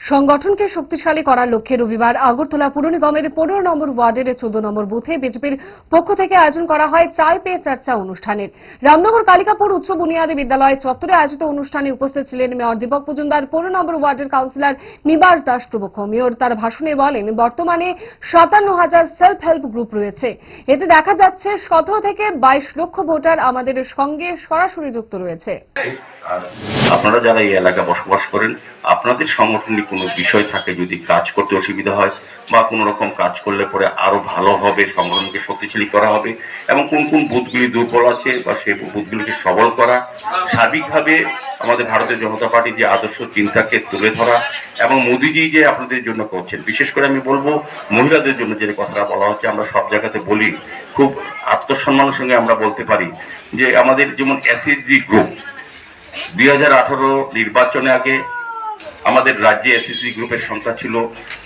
সংগঠনকে শক্তিশালী করার লক্ষ্যে রবিবার আগরতলা পুর নিগমের পনেরো নম্বর ওয়ার্ডের চোদ্দ নম্বর বুথে বিজেপির পক্ষ থেকে আয়োজন করা হয় চাল পেয়ে চর্চা অনুষ্ঠানের। রামনগর কালিকাপুর উচ্চ বুনিয়াদী বিদ্যালয় চত্বরে আয়োজিত অনুষ্ঠানে উপস্থিত ছিলেন মেয়র দীপক মজুমদার, পনেরো নম্বর ওয়ার্ডের কাউন্সিলর নিবাস দাস প্রমুখ। মেয়র তার ভাষণে বলেন, বর্তমানে সাতান্ন হাজার সেলফ হেল্প গ্রুপ রয়েছে। এতে দেখা যাচ্ছে সতেরো থেকে বাইশ লক্ষ ভোটার আমাদের সঙ্গে সরাসরি যুক্ত রয়েছে। আপনারা যারা এই এলাকা বসবাস করেন, আপনাদের সংগঠনের কোনো বিষয় থাকে যদি কাজ করতে অসুবিধা হয় বা কোনো রকম কাজ করলে পরে আরও ভালো হবে, সংগঠনকে শক্তিশালী করা হবে এবং কোন কোন বুথগুলি দুর্বল আছে বা সেই বুথগুলিকে সবল করা, সার্বিকভাবে আমাদের ভারতীয় জনতা পার্টি যে আদর্শ চিন্তাকে তুলে ধরা এবং মোদিজি যে আপনাদের জন্য করছেন, বিশেষ করে আমি বলব মহিলাদের জন্য যে কথাটা বলা হচ্ছে, আমরা সব জায়গাতে বলি, খুব আত্মসম্মানের সঙ্গে আমরা বলতে পারি যে আমাদের যেমন এসএসজি গ্রুপ দুই হাজার আঠারো নির্বাচনে আগে আমাদের রাজ্যে এসএসসি গ্রুপের সংখ্যা ছিল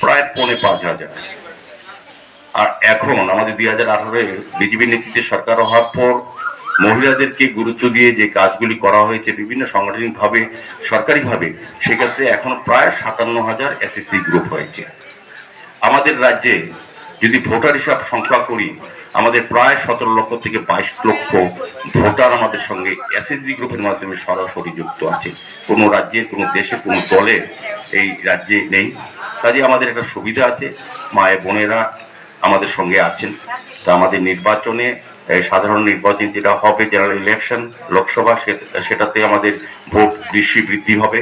প্রায় পৌনে পাঁচ হাজার। আর এখন আমাদের দুই হাজার আঠারোয় বিজেপি নেতৃত্বে সরকার হওয়ার পর মহিলাদেরকে গুরুত্ব দিয়ে যে কাজগুলি করা হয়েছে বিভিন্ন সাংগঠনিকভাবে, সরকারিভাবে, সেক্ষেত্রে এখন প্রায় সাতান্ন হাজার এসএসসি গ্রুপ হয়েছে। আমাদের রাজ্যে যদি ভোটার হিসাব সংখ্যা করি, আমাদের প্রায় সতেরো লক্ষ থেকে বাইশ লক্ষ ভোটার আমাদের সঙ্গে এসএসজি গ্রুপের মাধ্যমে সরাসরি যুক্ত আছে। কোনো রাজ্যে, কোনো দেশে, কোনো দলের এই রাজ্যে নেই। কাজে আমাদের একটা সুবিধা আছে, মায়ের বোনেরা আমাদের সঙ্গে আছেন। তা আমাদের নির্বাচনে সাধারণ নির্বাচন যেটা হবে, জেনারেল ইলেকশন, লোকসভা সেটাতে আমাদের ভোট বেশি বৃদ্ধি হবে।